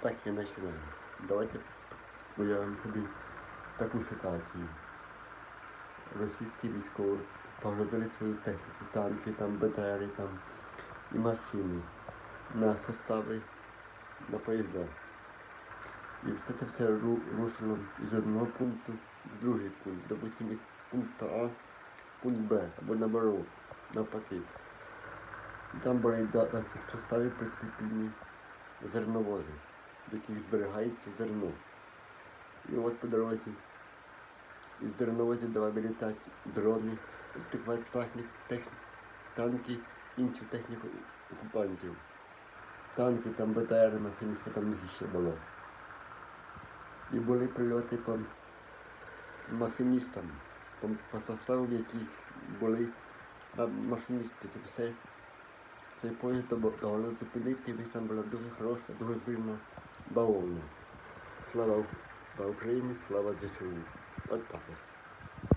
Так і починаємо. Давайте уявимо собі таку ситуацію. Російські військові погрузили свою техніку, танки, там, БТРи там, і машини на состави, на поїзда. І все це все ру- рушило з одного пункту в другий пункт. Допустим, від пункту А пункт Б або наоборот, навпаки. Там були до цих составів прикріплені зерновози, в яких зберігається зерно. І от по дорозі із зерновозів давай вилітати дрони, технік, тех, танки, іншу техніку окупантів. Танки, там БТР, машини, все там ще було. І були прильоти по машиністам, по, по составу, які були машиністи. Це все цей поїзд довело зупинити, і там була дуже хороша, дуже вільна бавовна. Слава, Ук- слава Україні, слава ЗСУ. От так ось.